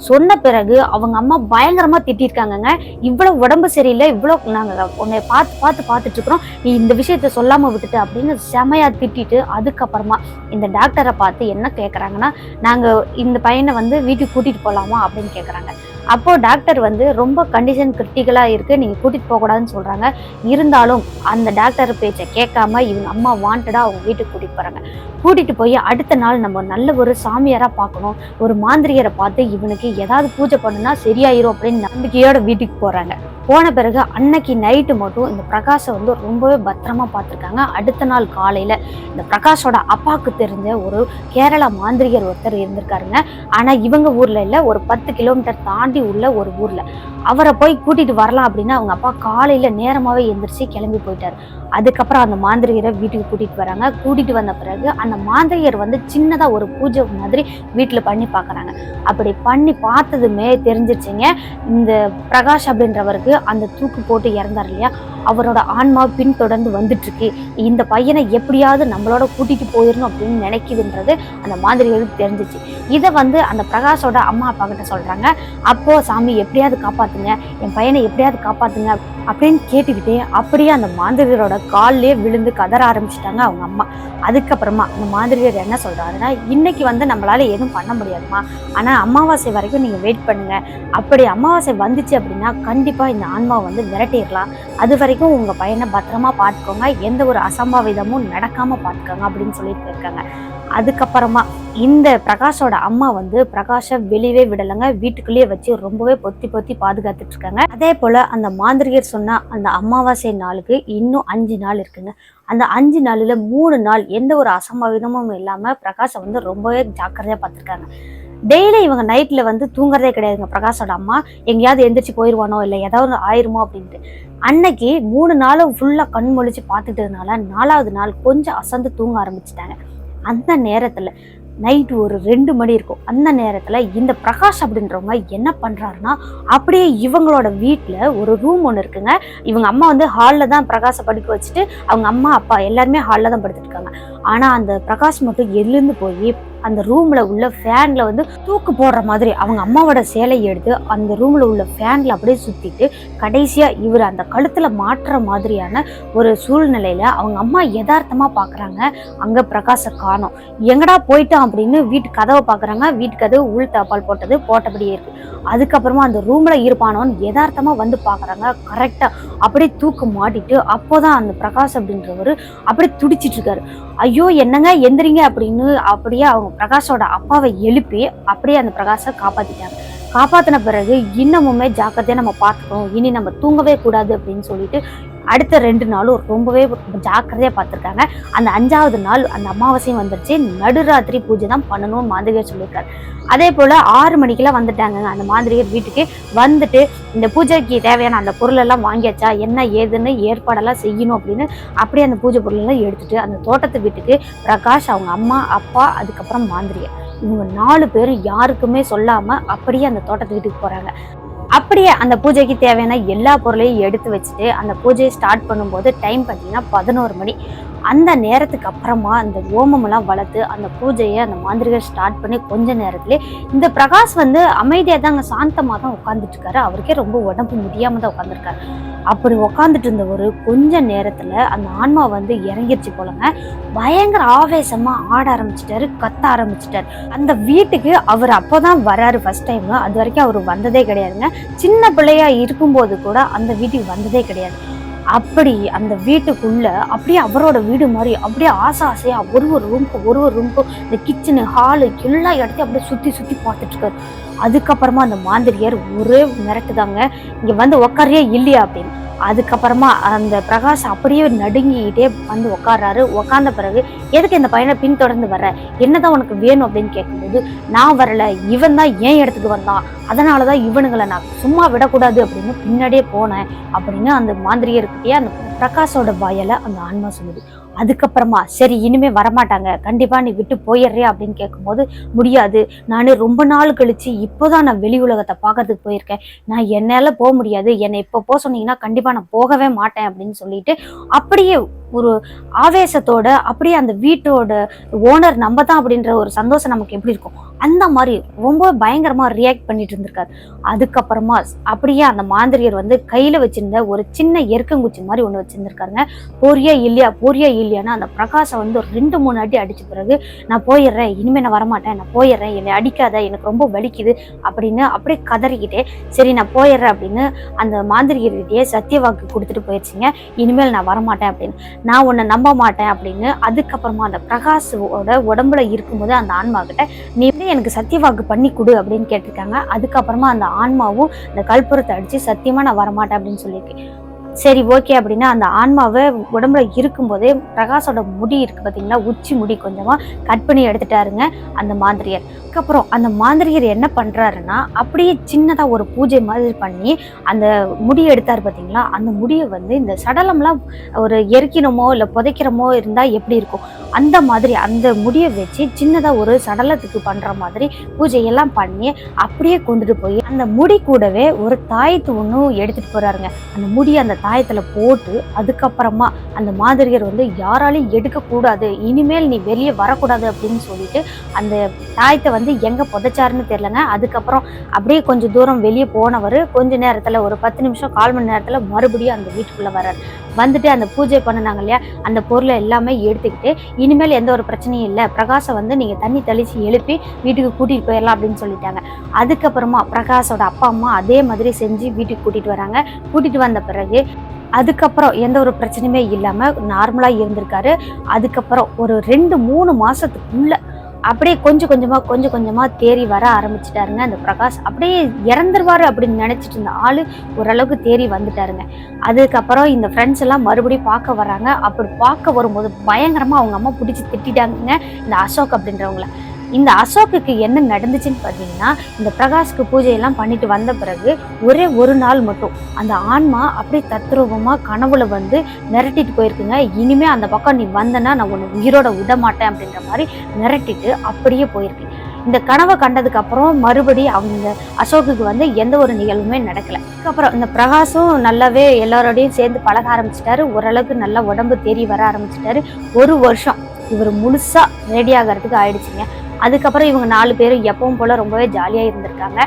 சொன்ன பிறகு அவங்க அம்மா பயங்கரமா திட்டிருக்காங்கங்க. இவ்வளவு உடம்பு சரியில்லை இவ்வளோ நாங்கள் உன்னை பார்த்து பார்த்து பார்த்துட்டு இருக்கிறோம். நீ இந்த விஷயத்த சொல்லாமல் விட்டுட்டு அப்படின்னு செமையா திட்டிட்டு அதுக்கப்புறமா இந்த டாக்டரை பார்த்து என்ன கேட்குறாங்கன்னா நாங்கள் இந்த பையனை வந்து வீட்டுக்கு கூட்டிட்டு போகலாமா அப்படின்னு கேட்குறாங்க அப்போது டாக்டர் வந்து ரொம்ப கண்டிஷன் கிரிட்டிக்கலாக இருக்குது நீங்கள் கூட்டிகிட்டு போகக்கூடாதுன்னு சொல்கிறாங்க இருந்தாலும் அந்த டாக்டர் பேச்சை கேட்காம இவங்க அம்மா வாண்டடாக அவங்க வீட்டுக்கு கூட்டிகிட்டு போகிறாங்க கூட்டிகிட்டு போய் அடுத்த நாள் நம்ம நல்ல ஒரு சாமியாராக பார்க்கணும். ஒரு மாந்திரிகரை பார்த்து இவனுக்கு ஏதாவது பூஜை பண்ணுனா சரியாயிரும் அப்படின்னு நம்பிக்கையோட வீட்டுக்கு போகிறாங்க போன பிறகு அன்னைக்கு நைட்டு மட்டும் இந்த பிரகாஷை வந்து ரொம்பவே பத்திரமா பார்த்துருக்காங்க. அடுத்த நாள் காலையில இந்த பிரகாஷோட அப்பாவுக்கு தெரிஞ்ச ஒரு கேரளா மாந்திரிகர் ஒருத்தர் இருந்திருக்காருங்க. ஆனால் இவங்க ஊர்ல இல்லை ஒரு பத்து கிலோமீட்டர் தாண்டி உள்ள ஒரு ஊர்ல. அவரை போய் கூட்டிட்டு வரலாம் அப்படின்னு அவங்க அப்பா காலையில் நேரமாவே எந்திரிச்சு கிளம்பி போயிட்டார். அதுக்கப்புறம் அந்த மாந்திரிகரை வீட்டுக்கு கூட்டிகிட்டு வராங்க. கூட்டிகிட்டு வந்த பிறகு அந்த மாந்திரிகர் வந்து சின்னதாக ஒரு பூஜை மாதிரி வீட்டில் பண்ணி பார்க்குறாங்க அப்படி பண்ணி பார்த்ததுமே தெரிஞ்சிருச்சுங்க. இந்த பிரகாஷ் அப்படின்றவருக்கு அந்த தூக்கு போட்டு இறந்தார் இல்லையா? அவரோட ஆன்மா பின்தொடர்ந்து வந்துட்டுருக்கு. இந்த பையனை எப்படியாவது நம்மளோட கூட்டிகிட்டு போயிடணும் அப்படின்னு நினைக்குதுன்றது அந்த மாந்திரிகளுக்கு தெரிஞ்சிச்சு. இதை வந்து அந்த பிரகாஷோட அம்மா அப்பா கிட்ட சொல்கிறாங்க அப்போது சாமி எப்படியாவது காப்பாற்றுங்க என் பையனை எப்படியாவது காப்பாத்துங்க அப்படின்னு கேட்டுக்கிட்டே அப்படியே அந்த மாந்திரிகரோட கால்லேயே விழுந்து கதற ஆரம்பிச்சிட்டாங்க அவங்க அம்மா. அதுக்கப்புறமா அந்த மாதிரியார் என்ன சொல்கிறாருன்னா இன்றைக்கி வந்து நம்மளால் எதுவும் பண்ண முடியாதுமா ஆனால் அமாவாசை வரைக்கும் நீங்கள் வெயிட் பண்ணுங்கள் அப்படி அமாவாசை வந்துச்சு அப்படின்னா கண்டிப்பாக இந்த ஆன்மா வந்து விரட்டிடலாம். அது வரைக்கும் உங்கள் பையனை பத்திரமா பார்த்துக்கோங்க. எந்த ஒரு அசம்பாவிதமும் நடக்காமல் பார்த்துக்கோங்க அப்படின்னு சொல்லிட்டு இருக்காங்க அதுக்கப்புறமா இந்த பிரகாஷோட அம்மா வந்து பிரகாஷை வெளியவே விடலைங்க. வீட்டுக்குள்ளேயே வச்சு ரொம்பவே பொத்தி பொத்தி பாதுகாத்துட்டு இருக்காங்க அதே போல அந்த மாந்திரிகர் சொன்ன அந்த அமாவாசை நாளுக்கு இன்னும் அஞ்சு நாள் இருக்குங்க. அந்த அஞ்சு நாளில் மூணு நாள் எந்த ஒரு அசம்பாவிதமும் இல்லாமல் பிரகாஷை வந்து ரொம்பவே ஜாக்கிரதையாக பார்த்துருக்காங்க டெய்லி இவங்க நைட்டில் வந்து தூங்குறதே கிடையாதுங்க பிரகாஷோட அம்மா. எங்கேயாவது எந்திரிச்சு போயிடுவானோ இல்லை ஏதாவது ஆயிருமோ அப்படின்ட்டு. அன்னைக்கு மூணு நாளும் ஃபுல்லாக கண் முழிச்சு பார்த்துட்டதுனால நாலாவது நாள் கொஞ்சம் அசந்து தூங்க ஆரம்பிச்சிட்டாங்க. அந்த நேரத்தில் நைட் ஒரு ரெண்டு மணி இருக்கும். அந்த நேரத்தில் இந்த பிரகாஷ் அப்படின்றவங்க என்ன பண்ணுறாருன்னா அப்படியே இவங்களோட வீட்டில் ஒரு ரூம் ஒன்று இருக்குங்க. இவங்க அம்மா வந்து ஹாலில் தான் பிரகாஷை படுக்க வச்சுட்டு அவங்க அம்மா அப்பா எல்லாருமே ஹாலில் தான் படுத்துட்டு இருக்காங்க. ஆனால் அந்த பிரகாஷ் மட்டும் எழுந்து போய் அந்த ரூமில் உள்ள ஃபேனில் வந்து தூக்கு போடுற மாதிரி அவங்க அம்மாவோட சேலையை எடுத்து அந்த ரூமில் உள்ள ஃபேனில் அப்படியே சுற்றிட்டு கடைசியாக இவர் அந்த கழுத்தில் மாட்டுற மாதிரியான ஒரு சூழ்நிலையில் அவங்க அம்மா யதார்த்தமாக பார்க்குறாங்க அங்கே பிரகாச காணோம். எங்கடா போயிட்டான் அப்படின்னு வீட்டு கதவை பார்க்குறாங்க வீட்டு கதவு உள் தாப்பால் போட்டது போட்டபடியே இருக்குது அதுக்கப்புறமா அந்த ரூமில் இருப்பானோன்னு யதார்த்தமாக வந்து பார்க்குறாங்க கரெக்டாக அப்படியே தூக்கு மாட்டிட்டு அப்போதான் அந்த பிரகாஷ் அப்படின்றவர் அப்படியே துடிச்சிட்டு இருக்காரு. ஐயோ என்னங்க எந்திரிங்க அப்படின்னு அப்படியே அவங்க பிரகாஷோட அப்பாவை எழுப்பி அப்படியே அந்த பிரகாஷை காப்பாத்திட்டாங்க. காப்பாத்தின பிறகு இன்னமுமே ஜாக்கிரதையா நம்ம பார்த்துக்கணும். இனி நம்ம தூங்கவே கூடாது அப்படின்னு சொல்லிட்டு அடுத்த ரெண்டு நாளும் ரொம்பவே ஜாக்கிரதையாக பார்த்துருக்காங்க. அந்த அஞ்சாவது நாள் அந்த அமாவாசையும் வந்துருச்சு. நடுராத்திரி பூஜை தான் பண்ணணும்னு மாந்திரிகர் சொல்லியிருக்காரு. அதே போல் ஆறு மணிக்கெல்லாம் வந்துட்டாங்க அந்த மாந்திரிகர் வீட்டுக்கு வந்துட்டு இந்த பூஜைக்கு தேவையான அந்த பொருளெல்லாம் வாங்கியாச்சா? என்ன ஏதுன்னு ஏற்பாடெல்லாம் செய்யணும் அப்படின்னு அப்படியே அந்த பூஜை பொருளெல்லாம் எடுத்துட்டு அந்த தோட்டத்து வீட்டுக்கு பிரகாஷ் அவங்க அம்மா அப்பா அதுக்கப்புறம் மாந்திரிகர் இவங்க நாலு பேரும் யாருக்குமே சொல்லாமல் அப்படியே அந்த தோட்டத்து வீட்டுக்கு போகிறாங்க அப்படியே அந்த பூஜைக்கு தேவையான எல்லா பொருளையும் எடுத்து வச்சுட்டு அந்த பூஜையை ஸ்டார்ட் பண்ணும்போது டைம் பார்த்தீங்கன்னா பதினோரு மணி. அந்த நேரத்துக்கு அப்புறமா அந்த ஓமமெல்லாம் வளர்த்து அந்த பூஜையை அந்த மாந்திரிகர் ஸ்டார்ட் பண்ணி கொஞ்ச நேரத்துலேயே இந்த பிரகாஷ் வந்து அமைதியாக தாங்க சாந்தமாக தான் உட்காந்துட்டு இருக்காரு அவருக்கே ரொம்ப உடம்பு முடியாமல் தான் உட்காந்துருக்காரு அப்படி உட்காந்துட்டு இருந்த ஒரு கொஞ்ச நேரத்தில் அந்த ஆன்மா வந்து இறங்கிருச்சு போலங்க. பயங்கர ஆவேசமாக ஆட ஆரம்பிச்சிட்டாரு கத்த ஆரம்பிச்சிட்டாரு. அந்த வீட்டுக்கு அவர் அப்போ தான் வராரு ஃபர்ஸ்ட் டைம் அது வரைக்கும் அவர் வந்ததே கிடையாதுங்க. சின்ன பிள்ளையா இருக்கும்போது கூட அந்த வீட்டுக்கு வந்ததே கிடையாது. அப்படி அந்த வீட்டுக்குள்ள அப்படியே அவரோட வீடு மாதிரி அப்படியே ஆசை ஆசையா ஒரு ஒரு ரூம்க்கும் ஒரு ஒரு ரூம்க்கும் இந்த கிச்சனு ஹாலு எல்லா இடத்தையும் அப்படியே சுத்தி சுத்தி பார்த்துட்டு இருக்காரு. அதுக்கப்புறமா அந்த மாந்திரியர் ஒரே மிரட்டுதாங்க. இங்கே வந்து உக்காரியே இல்லையா அப்படின்னு. அதுக்கப்புறமா அந்த பிரகாஷ் அப்படியே நடுங்கிக்கிட்டே வந்து உட்காராரு உட்கார்ந்த பிறகு எதுக்கு இந்த பையனை பின்தொடர்ந்து வர என்னதான் உனக்கு வேணும்? அப்படின்னு கேட்கும்போது நான் வரல. இவன் தான் ஏன் இடத்துக்கு வந்தான்? அதனாலதான் இவனுங்களை நான் சும்மா விடக்கூடாது அப்படின்னு பின்னாடியே போனேன். அப்படின்னு அந்த மாந்திரியர்கிட்டயே அந்த பிரகாஷோட வாயால அந்த ஆன்மா சொல்லுது. அதுக்கப்புறமா சரி இனிமே வரமாட்டாங்க. கண்டிப்பா நீ விட்டு போயிடுறியா அப்படின்னு கேட்கும்போது முடியாது. நான் ரொம்ப நாள் கழிச்சு இப்போதான் நான் வெளி உலகத்தை பார்க்கறதுக்கு போயிருக்கேன். நான் என்னால போக முடியாது. என்னை இப்போ போக சொன்னீங்கன்னா கண்டிப்பா நான் போகவே மாட்டேன் அப்படின்னு சொல்லிட்டு அப்படியே ஒரு ஆவேசத்தோட அப்படியே அந்த வீட்டோட ஓனர் நம்ம தான் அப்படின்ற ஒரு சந்தோஷம் நமக்கு எப்படி இருக்கும்? அந்த மாதிரி ரொம்ப பயங்கரமா ரியாக்ட் பண்ணிட்டு இருந்திருக்காரு. அதுக்கப்புறமா அப்படியே அந்த மாந்திரியர் வந்து கையில் வச்சிருந்த ஒரு சின்ன எருக்கங்குச்சி மாதிரி ஒன்று வச்சுருந்துருக்காருங்க. போரியா இல்லையா? போரியா இல்லையான்னு அந்த பிரகாசம் வந்து ஒரு ரெண்டு மூணு அடி அடிச்ச பிறகு நான் போயிடுறேன் இனிமேல் நான் வரமாட்டேன் நான் போயிடுறேன் என்னை அடிக்காத எனக்கு ரொம்ப வலிக்குது அப்படின்னு அப்படியே கதறிக்கிட்டே சரி நான் போயிடுறேன் அப்படின்னு அந்த மாந்திரிகர்கிட்டயே சத்திய வாக்கு கொடுத்துட்டு போயிடுச்சுங்க. இனிமேல் நான் வரமாட்டேன் அப்படின்னு. நான் உன்னை நம்ப மாட்டேன் அப்படின்னு அதுக்கப்புறமா அந்த பிரகாஷோட உடம்புல இருக்கும்போது அந்த ஆன்மா கிட்ட நீ வந்து எனக்கு சத்தியவாக்கு பண்ணி கொடு அப்படின்னு கேட்டிருக்காங்க. அதுக்கப்புறமா அந்த ஆன்மாவும் இந்த கல்புரத்தை அடித்து சத்தியமாக நான் வரமாட்டேன் அப்படின்னு சொல்லியிருக்கேன் சரி ஓகே அப்படின்னா அந்த ஆன்மாவை உடம்புல இருக்கும்போதே பிரகாஷோட முடி இருக்கு பார்த்தீங்களா? உச்சி முடி கொஞ்சமாக கட் பண்ணி எடுத்துட்டாருங்க அந்த மாந்திரியர். அதுக்கப்புறம் அந்த மாந்திரியர் என்ன பண்ணுறாருன்னா அப்படியே சின்னதாக ஒரு பூஜை மாதிரி பண்ணி அந்த முடியை எடுத்தாரு பார்த்தீங்களா? அந்த முடியை வந்து இந்த சடலம்லாம் ஒரு எரிக்கணுமோ இல்லை புதைக்கிறமோ இருந்தால் எப்படி இருக்கும்? அந்த மாதிரி அந்த முடியை வச்சு சின்னதாக ஒரு சடலத்துக்கு பண்ணுற மாதிரி பூஜையெல்லாம் பண்ணி அப்படியே கொண்டுட்டு போய் அந்த முடி கூடவே ஒரு தாயத்து ஒன்றும் எடுத்துகிட்டு போகிறாருங்க அந்த முடி அந்த தாயத்தில் போட்டு அதுக்கப்புறமா அந்த மாதிரியர் வந்து யாராலையும் எடுக்கக்கூடாது இனிமேல் நீ வெளியே வரக்கூடாது அப்படின்னு சொல்லிட்டு அந்த தாயத்தை வந்து எங்கே புதைச்சாருன்னு தெரிலங்க அதுக்கப்புறம் அப்படியே கொஞ்சம் தூரம் வெளியே போனவர் கொஞ்ச நேரத்தில் ஒரு பத்து நிமிஷம் கால் மணி நேரத்தில் மறுபடியும் அந்த வீட்டுக்குள்ளே வர்றார். வந்துட்டு அந்த பூஜை பண்ணினாங்க இல்லையா? அந்த பொருளை எல்லாமே எடுத்துக்கிட்டு இனிமேல் எந்த ஒரு பிரச்சனையும் இல்லை. பிரகாஷை வந்து நீங்கள் தண்ணி தெளித்து எழுப்பி வீட்டுக்கு கூட்டிகிட்டு போயிடலாம் அப்படின்னு சொல்லிட்டாங்க. அதுக்கப்புறமா பிரகாஷோட அப்பா அம்மா அதே மாதிரி செஞ்சு வீட்டுக்கு கூட்டிகிட்டு வராங்க. கூட்டிகிட்டு வந்த பிறகு அதுக்கப்புறம் எந்த ஒரு பிரச்சனையுமே இல்லாமல் நார்மலாக இருந்திருக்காரு. அதுக்கப்புறம் ஒரு ரெண்டு மூணு மாதத்துக்குள்ளே அப்படியே கொஞ்சம் கொஞ்சமாக கொஞ்சம் கொஞ்சமாக தேறி வர ஆரம்பிச்சிட்டாருங்க. அந்த பிரகாஷ் அப்படியே இறந்துருவாரு அப்படின்னு நினச்சிட்டு இருந்த ஆள் ஓரளவுக்கு தேறி வந்துட்டாருங்க. அதுக்கப்புறம் இந்த ஃப்ரெண்ட்ஸ் எல்லாம் மறுபடியும் பார்க்க வராங்க அப்படி பார்க்க வரும்போது பயங்கரமாக அவங்க அம்மா பிடிச்சி திட்டிட்டாங்க இந்த அசோக் அப்படின்றவங்கள. இந்த அசோக்குக்கு என்ன நடந்துச்சுன்னு பார்த்தீங்கன்னா இந்த பிரகாஷ்க்கு பூஜையெல்லாம் பண்ணிட்டு வந்த பிறகு ஒரே ஒரு நாள் மட்டும் அந்த ஆன்மா அப்படியே தத்ரூபமாக கனவுல வந்து மிரட்டிட்டு போயிருக்குங்க. இனிமே அந்த பக்கம் நீ வந்தனா நான் உன்னை உயிரோட விட மாட்டேன் அப்படின்ற மாதிரி மிரட்டிட்டு அப்படியே போயிருக்கு. இந்த கனவை கண்டதுக்கு அப்புறம் மறுபடி அவங்க அசோக்குக்கு வந்து எந்த ஒரு நிகழ்வுமே நடக்கல. அதுக்கப்புறம் இந்த பிரகாஷும் நல்லாவே எல்லாரோடையும் சேர்ந்து பழக ஆரம்பிச்சிட்டாரு. ஓரளவுக்கு நல்லா உடம்பு தேறி வர ஆரம்பிச்சிட்டாரு. ஒரு வருஷம் இவர் முழுசா ரெடி ஆகிறதுக்கு ஆயிடுச்சுங்க. அதுக்கப்புறம் இவங்க நாலு பேரும் எப்பவும் போல ரொம்பவே ஜாலியாக இருந்திருக்காங்க.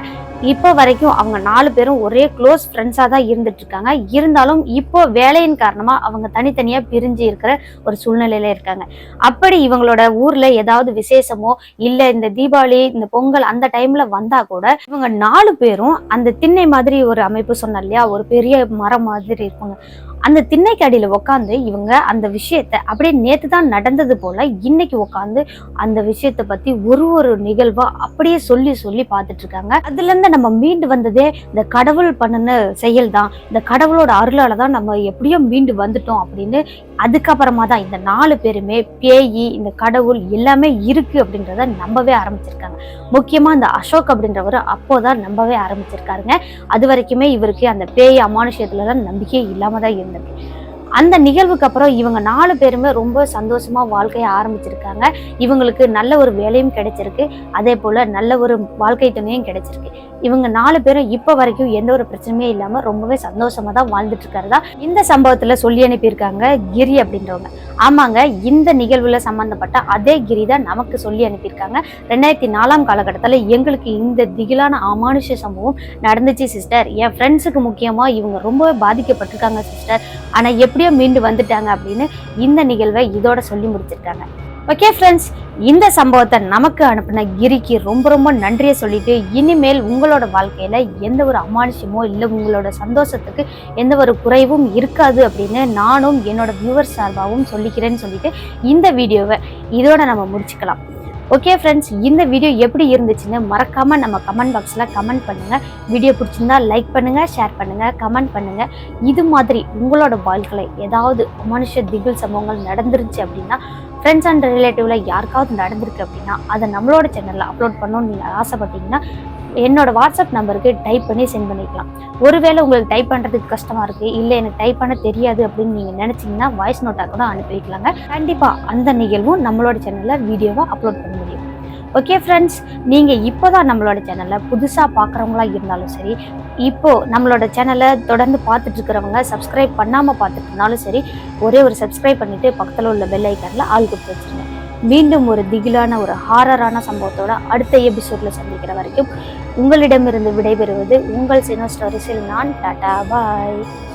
இப்போ வரைக்கும் அவங்க நாலு பேரும் ஒரே க்ளோஸ் ஃப்ரெண்ட்ஸாக தான் இருந்துட்டு இருக்காங்க இருந்தாலும் இப்போ வேலையின் காரணமாக அவங்க தனித்தனியாக பிரிஞ்சு இருக்கிற ஒரு சூழ்நிலையில இருக்காங்க. அப்படி இவங்களோட ஊர்ல ஏதாவது விசேஷமோ இல்லை இந்த தீபாவளி இந்த பொங்கல் அந்த டைம்ல வந்தா கூட இவங்க நாலு பேரும் அந்த திண்ணை மாதிரி ஒரு அமைப்பு சொன்ன இல்லையா? ஒரு பெரிய மரம் மாதிரி இருக்குங்க அந்த திண்ணைக்கடியில் உட்காந்து இவங்க அந்த விஷயத்த அப்படியே நேற்று தான் நடந்தது போல் இன்னைக்கு உட்காந்து அந்த விஷயத்தை பற்றி ஒரு ஒரு நிகழ்வாக அப்படியே சொல்லி சொல்லி பார்த்துட்ருக்காங்க அதுலேருந்து நம்ம மீண்டு வந்ததே இந்த கடவுள் பண்ணின செயல் தான். இந்த கடவுளோட அருளால் தான் நம்ம எப்படியோ மீண்டு வந்துட்டோம் அப்படின்னு அதுக்கப்புறமா தான் இந்த நாலு பேருமே பேயி இந்த கடவுள் எல்லாமே இருக்குது அப்படின்றத நம்பவே ஆரம்பிச்சிருக்காங்க. முக்கியமாக இந்த அசோக் அப்படின்றவர் அப்போதான் நம்பவே ஆரம்பிச்சிருக்காருங்க. அது வரைக்குமே இவருக்கு அந்த பேய் அமானுஷத்துல தான் நம்பிக்கை இல்லாமல் தான் இருந்திருக்கு அந்த நிகழ்வுக்கு அப்புறம் இவங்க நாலு பேருமே ரொம்ப சந்தோஷமா வாழ்க்கையை ஆரம்பிச்சிருக்காங்க. இவங்களுக்கு நல்ல ஒரு வேலையும் கிடைச்சிருக்கு. அதே போல நல்ல ஒரு வாழ்க்கை துணையும் கிடைச்சிருக்கு. இவங்க நாலு பேரும் இப்போ வரைக்கும் எந்த ஒரு பிரச்சனையுமே இல்லாம ரொம்பவே சந்தோஷமா தான் வாழ்ந்துட்டு இருக்கிறதா இந்த சம்பவத்துல சொல்லி அனுப்பியிருக்காங்க கிரி அப்படின்றவங்க. ஆமாங்க இந்த நிகழ்வுல சம்பந்தப்பட்ட அதே கிரி தான் நமக்கு சொல்லி அனுப்பியிருக்காங்க. ரெண்டாயிரத்தி நாலாம் காலகட்டத்தில் எங்களுக்கு இந்த திகிலான அமானுஷ சம்பவம் நடந்துச்சு சிஸ்டர். என் ஃப்ரெண்ட்ஸுக்கு முக்கியமா இவங்க ரொம்பவே பாதிக்கப்பட்டிருக்காங்க சிஸ்டர். ஆனா எப்படியோ மீண்டு வந்துட்டாங்க அப்படின்னு இந்த நிகழ்வை இதோட சொல்லி முடிச்சிருக்காங்க. ஓகே ஃப்ரெண்ட்ஸ் இந்த சம்பவத்தை நமக்கு அனுப்பின கிரிக்கு ரொம்ப ரொம்ப நன்றியை சொல்லிட்டு இனிமேல் உங்களோட வாழ்க்கையில எந்த ஒரு அமானுஷமோ இல்லை உங்களோட சந்தோஷத்துக்கு எந்த ஒரு குறைவும் இருக்காது அப்படின்னு நானும் என்னோட வியூவர் சார்பாகவும் சொல்லிக்கிறேன்னு சொல்லிட்டு இந்த வீடியோவை இதோட நம்ம முடிச்சுக்கலாம். ஓகே ஃப்ரெண்ட்ஸ் இந்த வீடியோ எப்படி இருந்துச்சுன்னு மறக்காமல் நம்ம கமெண்ட் பாக்ஸில் கமெண்ட் பண்ணுங்கள் வீடியோ பிடிச்சிருந்தா லைக் பண்ணுங்கள் ஷேர் பண்ணுங்கள் கமெண்ட் பண்ணுங்கள் இது மாதிரி உங்களோட வாழ்க்கையில் ஏதாவது மனுஷ திகில் சம்பவங்கள் நடந்துருச்சு அப்படின்னா ஃப்ரெண்ட்ஸ் அண்ட் ரிலேட்டிவ்ல யாருக்காவது நடந்திருக்கு அப்படின்னா அதை நம்மளோட சேனலில் அப்லோட் பண்ணணும்னு நீங்கள் ஆசைப்பட்டீங்கன்னா என்னோட வாட்ஸ்அப் நம்பருக்கு டைப் பண்ணி சென்ட் பண்ணிக்கலாம். ஒருவேளை உங்களுக்கு டைப் பண்ணுறதுக்கு கஷ்டமாக இருக்குது இல்லை எனக்கு டைப் பண்ண தெரியாது அப்படின்னு நீங்கள் நினச்சிங்கன்னா வாய்ஸ் நோட்டாக கூட அனுப்பி வைக்கலாங்க கண்டிப்பாக அந்த நிகழ்வும் நம்மளோட சேனலில் வீடியோவாக அப்லோட் பண்ண முடியும். ஓகே ஃப்ரெண்ட்ஸ் நீங்கள் இப்போ தான் நம்மளோட சேனலை புதுசாக பார்க்குறவங்களா இருந்தாலும் சரி இப்போ நம்மளோட சேனலை தொடர்ந்து பார்த்துட்ருக்கிறவங்க சப்ஸ்கிரைப் பண்ணாமல் பார்த்துட்டு இருந்தாலும் சரி ஒரே ஒரு சப்ஸ்கிரைப் பண்ணிவிட்டு பக்கத்தில் உள்ள பெல் ஐக்கனில் ஆள் கொடுத்து வச்சுருங்க. மீண்டும் ஒரு திகிலான ஒரு ஹாரரான சம்பவத்தோட அடுத்த எபிசோட்ல சந்திக்கிற வரைக்கும் உங்களிடமிருந்து விடைபெறுவது உங்கள் சினோ ஸ்டோரிஸில் நான். டாடா பாய்.